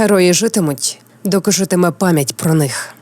Герої житимуть, доки житиме пам'ять про них.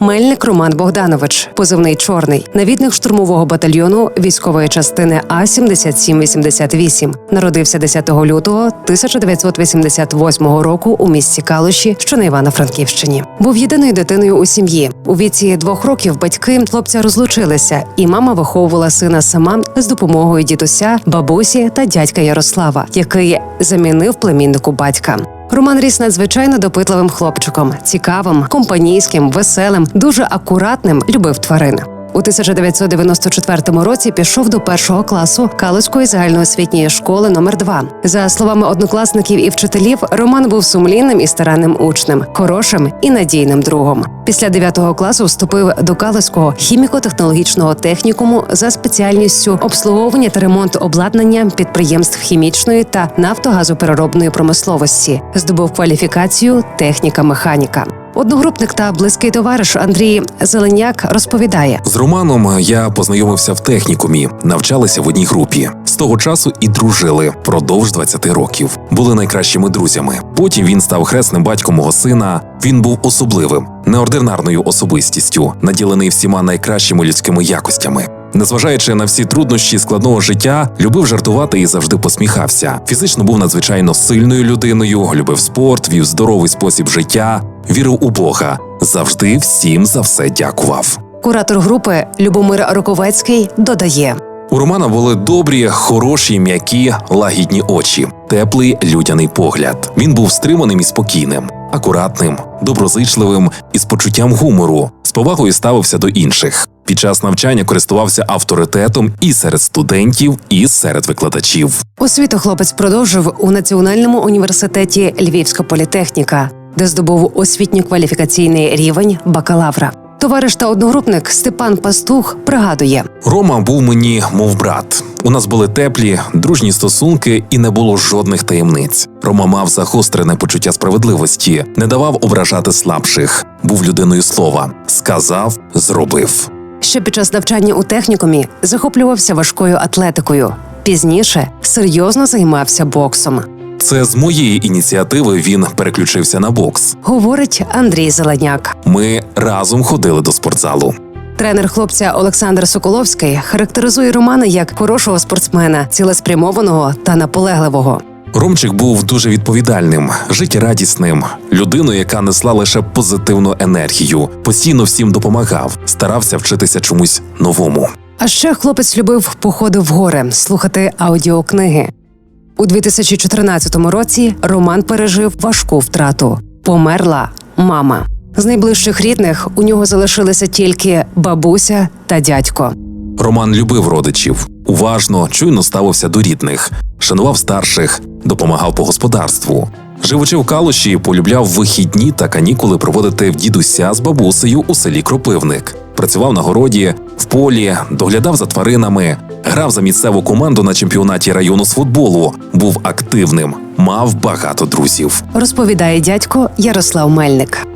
Мельник Роман Богданович, позивний чорний, навідник штурмового батальйону військової частини А 7788 Народився 10 лютого 1988 року у місті Калуші, що на Івано-Франківщині. Був єдиною дитиною у сім'ї. У віці двох років батьки хлопця розлучилися, і мама виховувала сина сама з допомогою дідуся, бабусі та дядька Ярослава, який замінив племіннику батька. Роман ріс надзвичайно допитливим хлопчиком, цікавим, компанійським, веселим, дуже акуратним, любив тварин. У 1994 році пішов до першого класу Калицької загальноосвітньої школи номер 2 За словами однокласників і вчителів, Роман був сумлінним і старанним учнем, хорошим і надійним другом. Після 9 класу вступив до Калицького хіміко-технологічного технікуму за спеціальністю обслуговування та ремонт обладнання підприємств хімічної та нафтогазопереробної промисловості. Здобув кваліфікацію техніка-механіка. Одногрупник та близький товариш Андрій Зеленяк розповідає: З Романом я познайомився в технікумі, навчалися в одній групі. З того часу і дружили впродовж 20 років. Були найкращими друзями. Потім він став хресним батьком мого сина. Він був особливим, неординарною особистістю, наділений всіма найкращими людськими якостями. Незважаючи на всі труднощі складного життя, любив жартувати і завжди посміхався. Фізично був надзвичайно сильною людиною, любив спорт, вів здоровий спосіб життя, вірив у Бога, завжди всім за все дякував. куратор групи Любомир Роковецький додає. У Романа були добрі, хороші, м'які, лагідні очі, теплий людяний погляд. Він був стриманим і спокійним, акуратним, доброзичливим і з почуттям гумору, з повагою ставився до інших. Під час навчання користувався авторитетом і серед студентів, і серед викладачів. Освіту хлопець продовжив у Національному університеті Львівська політехніка, де здобув освітньо-кваліфікаційний рівень бакалавра. Товариш та одногрупник Степан Пастух пригадує. Рома був мені, мов брат. У нас були теплі, дружні стосунки, і не було жодних таємниць. Рома мав загострене почуття справедливості, не давав ображати слабших, був людиною слова, сказав, зробив. Ще під час навчання у технікумі захоплювався важкою атлетикою. Пізніше серйозно займався боксом. Це з моєї ініціативи він переключився на бокс. Говорить Андрій Зеленяк. Ми разом ходили до спортзалу. Тренер хлопця Олександр Соколовський характеризує Романа як хорошого спортсмена, цілеспрямованого та наполегливого. Ромчик був дуже відповідальним, життєрадісним, людиною, яка несла лише позитивну енергію, постійно всім допомагав, старався вчитися чомусь новому. А ще хлопець любив походи в гори, слухати аудіокниги. У 2014 році Роман пережив важку втрату. Померла мама. З найближчих рідних у нього залишилися тільки бабуся та дядько. Роман любив родичів, уважно, чуйно ставився до рідних, шанував старших, допомагав по господарству. Живучи в Калуші, полюбляв вихідні та канікули проводити в дідуся з бабусею у селі Кропивник. Працював на городі, в полі, доглядав за тваринами, грав за місцеву команду на чемпіонаті району з футболу, був активним, мав багато друзів. розповідає дядько Ярослав Мельник.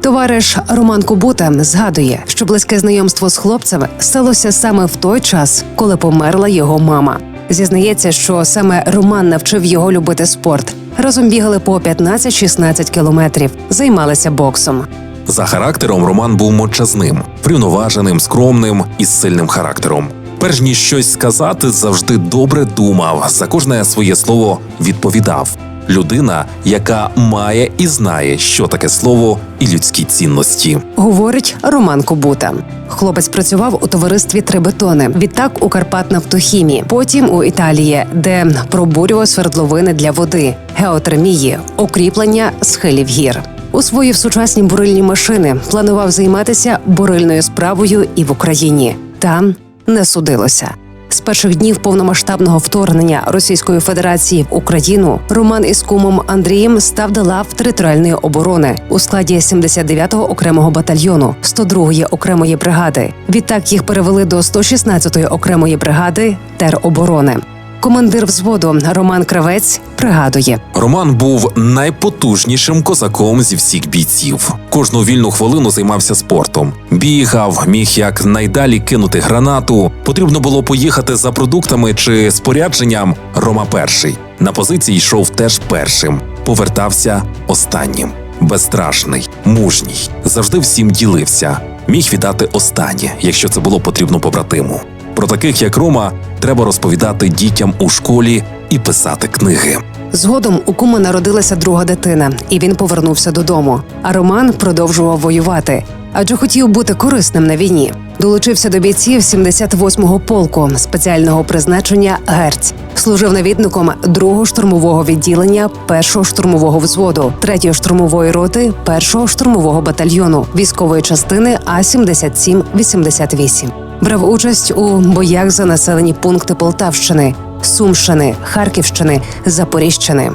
Товариш Роман Кубута згадує, що близьке знайомство з хлопцем сталося саме в той час, коли померла його мама. Зізнається, що саме Роман навчив його любити спорт. Разом бігали по 15-16 кілометрів, займалися боксом. За характером Роман був мовчазним, врівноваженим, скромним і сильним характером. Перш ніж щось сказати, завжди добре думав, за кожне своє слово відповідав. Людина, яка має і знає, що таке слово і людські цінності. Говорить Роман Кубута. Хлопець працював у товаристві Трибетони, відтак у Карпатнафтохімії, потім у Італії, де пробурював свердловини для води, геотермії, укріплення схилів гір. Освоїв сучасні бурильні машини, планував займатися бурильною справою і в Україні. Там не судилося. З перших днів повномасштабного вторгнення Російської Федерації в Україну Роман із кумом Андрієм став до лав територіальної оборони у складі 79-го окремого батальйону 102-ї окремої бригади. Відтак їх перевели до 116-ї окремої бригади тероборони. Командир взводу Роман Кравець пригадує. Роман був найпотужнішим козаком зі всіх бійців. Кожну вільну хвилину займався спортом. Бігав, міг як найдалі кинути гранату. Потрібно було поїхати за продуктами чи спорядженням. Рома перший на позиції йшов теж першим. повертався останнім. Безстрашний, мужній, завжди всім ділився, міг віддати останнє, якщо це було потрібно побратиму. Про таких, як Рома, треба розповідати дітям у школі і писати книги. Згодом у кума народилася друга дитина, і він повернувся додому. А Роман продовжував воювати, адже хотів бути корисним на війні. Долучився до бійців 78-го полку спеціального призначення Герць. Служив навідником 2-го штурмового відділення 1-го штурмового взводу, 3-ї штурмової роти 1-го штурмового батальйону військової частини А 7788 Брав участь у боях за населені пункти Полтавщини, Сумщини, Харківщини, Запоріжщини.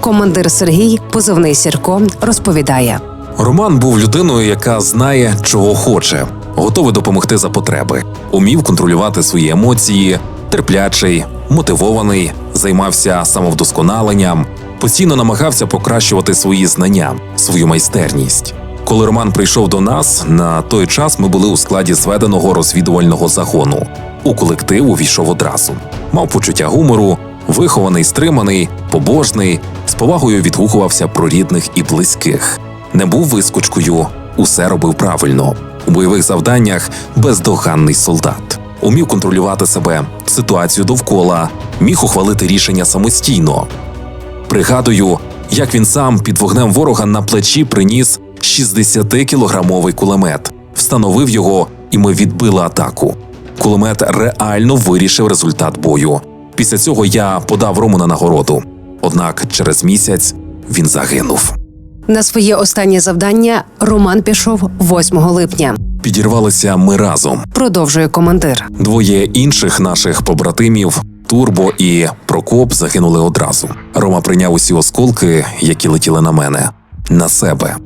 Командир Сергій, позивний Сірко, розповідає. Роман був людиною, яка знає, чого хоче, готовий допомогти за потреби, умів контролювати свої емоції, терплячий, мотивований, займався самовдосконаленням, постійно намагався покращувати свої знання, свою майстерність. Коли Роман прийшов до нас, на той час ми були у складі зведеного розвідувального загону. У колектив увійшов одразу. Мав почуття гумору, вихований, стриманий, побожний, з повагою відгукувався про рідних і близьких. Не був вискочкою, усе робив правильно. У бойових завданнях бездоганний солдат. Умів контролювати себе, ситуацію довкола, міг ухвалити рішення самостійно. Пригадую, як він сам під вогнем ворога на плечі приніс 60-кілограмовий кулемет, встановив його, і ми відбили атаку. Кулемет реально вирішив результат бою. Після цього я подав Рому на нагороду. Однак через місяць він загинув. На своє останнє завдання Роман пішов 8 липня. Підірвалися ми разом. Продовжує командир. Двоє інших наших побратимів Турбо і Прокоп загинули одразу. Рома прийняв усі осколки, які летіли на мене, на себе.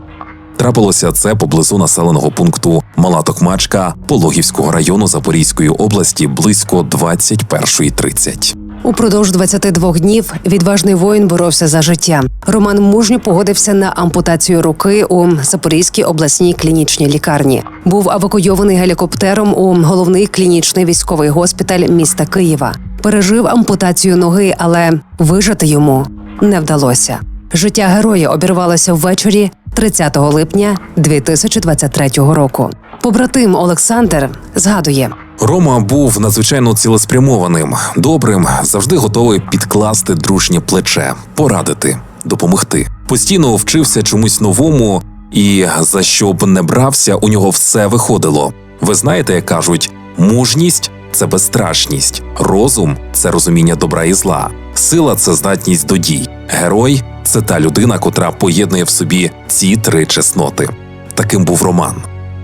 Трапилося це поблизу населеного пункту Мала Токмачка Пологівського району Запорізької області близько 21.30. Упродовж 22 днів відважний воїн боровся за життя. Роман мужньо погодився на ампутацію руки у Запорізькій обласній клінічній лікарні. Був евакуйований гелікоптером у головний клінічний військовий госпіталь міста Києва. Пережив ампутацію ноги, але вижити йому не вдалося. Життя героя обірвалося ввечері 30 липня 2023 року. Побратим Олександр згадує. Рома був надзвичайно цілеспрямованим, добрим, завжди готовий підкласти дружнє плече, порадити, допомогти. Постійно вчився чомусь новому, і за що б не брався, у нього все виходило. Ви знаєте, як кажуть, мужність це безстрашність, розум це розуміння добра і зла, сила це здатність до дій, герой це та людина, котра поєднує в собі ці три чесноти. Таким був Роман.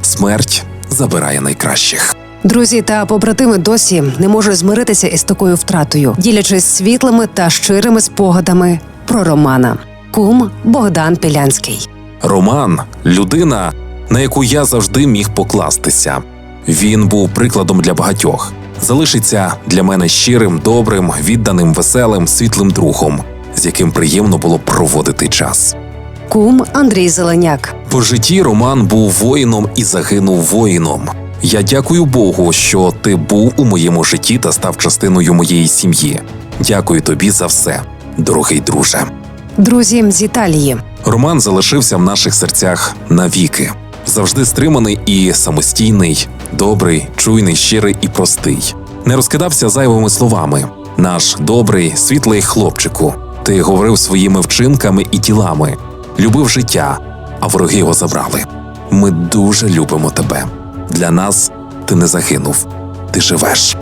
Смерть забирає найкращих. Друзі та побратими досі не можуть змиритися із такою втратою, ділячись світлими та щирими спогадами про Романа. Кум Богдан Пілянський. Роман людина, на яку я завжди міг покластися. Він був прикладом для багатьох. Залишиться для мене щирим, добрим, відданим, веселим, світлим другом, з яким приємно було проводити час. Кум Андрій Зеленяк. По житті Роман був воїном і загинув воїном. Я дякую Богу, що ти був у моєму житті та став частиною моєї сім'ї. Дякую тобі за все, дорогий друже. Друзі з Італії. Роман залишився в наших серцях навіки. Завжди стриманий і самостійний, добрий, чуйний, щирий і простий. Не розкидався зайвими словами. Наш добрий, світлий хлопчику. Ти говорив своїми вчинками і тілами, любив життя, а вороги його забрали. Ми дуже любимо тебе. Для нас ти не загинув, ти живеш.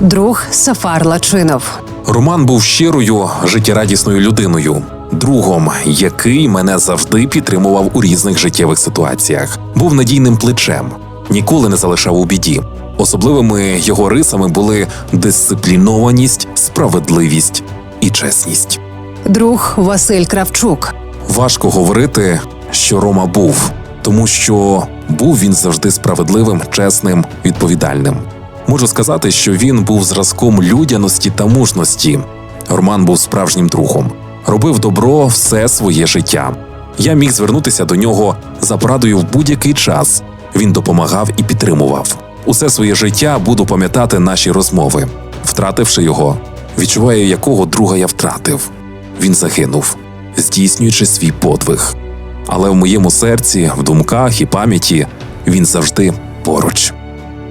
Друг Сафар Лачинов. Роман був щирою, життєрадісною людиною, другом, який мене завжди підтримував у різних життєвих ситуаціях, був надійним плечем, ніколи не залишав у біді. Особливими його рисами були дисциплінованість, справедливість і чесність. Друг Василь Кравчук. Важко говорити, що Рома був, тому що був він завжди справедливим, чесним, відповідальним. Можу сказати, що він був зразком людяності та мужності. Роман був справжнім другом, робив добро все своє життя. Я міг звернутися до нього за порадою в будь-який час. Він допомагав і підтримував. Усе своє життя буду пам'ятати наші розмови. Втративши його, відчуваю, якого друга я втратив. Він загинув. здійснюючи свій подвиг. Але в моєму серці, в думках і пам'яті він завжди поруч.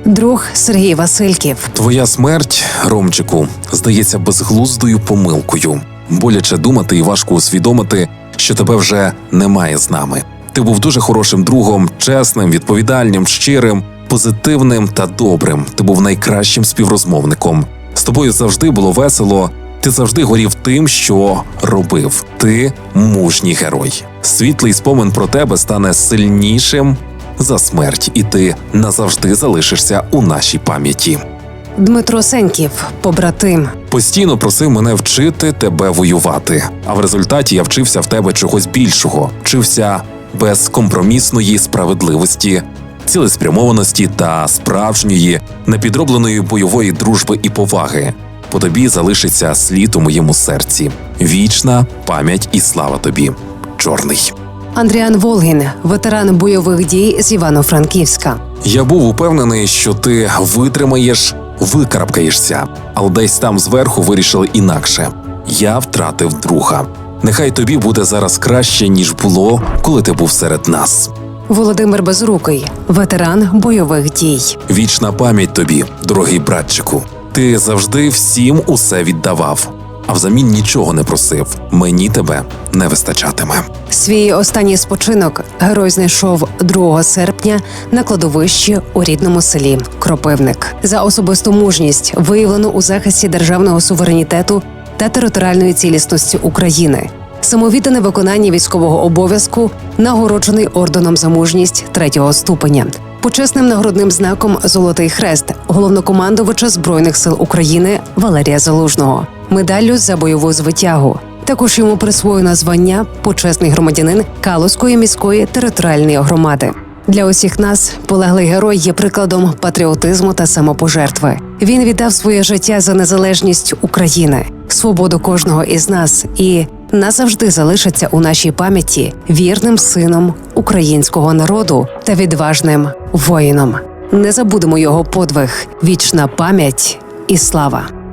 Друг Сергій Васильків. Твоя смерть, Ромчику, здається безглуздою помилкою. Боляче думати і важко усвідомити, що тебе вже немає з нами. Ти був дуже хорошим другом, чесним, відповідальним, щирим, позитивним та добрим. Ти був найкращим співрозмовником. З тобою завжди було весело. Ти завжди горів тим, що робив. Ти мужній герой. Світлий спомин про тебе стане сильнішим за смерть, і ти назавжди залишишся у нашій пам'яті. Дмитро Сеньків, побратим. Постійно просив мене вчити тебе воювати. А в результаті я вчився в тебе чогось більшого, вчився безкомпромісної справедливості, цілеспрямованості та справжньої непідробленої бойової дружби і поваги. По тобі залишиться слід у моєму серці. Вічна пам'ять і слава тобі, чорний. Андріан Волгін, ветеран бойових дій з Івано-Франківська. Я був упевнений, що ти витримаєш, викарабкаєшся, але десь там зверху вирішили інакше. Я втратив друга. Нехай тобі буде зараз краще, ніж було, коли ти був серед нас. Володимир Безрукий, ветеран бойових дій. Вічна пам'ять тобі, дорогий братчику. Ти завжди всім усе віддавав, а взамін нічого не просив. Мені тебе не вистачатиме. Свій останній спочинок герой знайшов 2 серпня на кладовищі у рідному селі Кропивник за особисту мужність, виявлену у захисті державного суверенітету та територіальної цілісності України. Самовіддане виконання військового обов'язку нагороджений орденом за мужність третього ступеня, почесним нагородним знаком Золотий хрест головнокомандувача збройних сил України Валерія Залужного, медаллю за бойову звитягу. Також йому присвоєно звання почесний громадянин Калузької міської територіальної громади. Для усіх нас полеглий герой є прикладом патріотизму та самопожертви. Він віддав своє життя за незалежність України, свободу кожного із нас і назавжди залишиться у нашій пам'яті вірним сином українського народу та відважним воїном. Не забудемо його подвиг, вічна пам'ять і слава.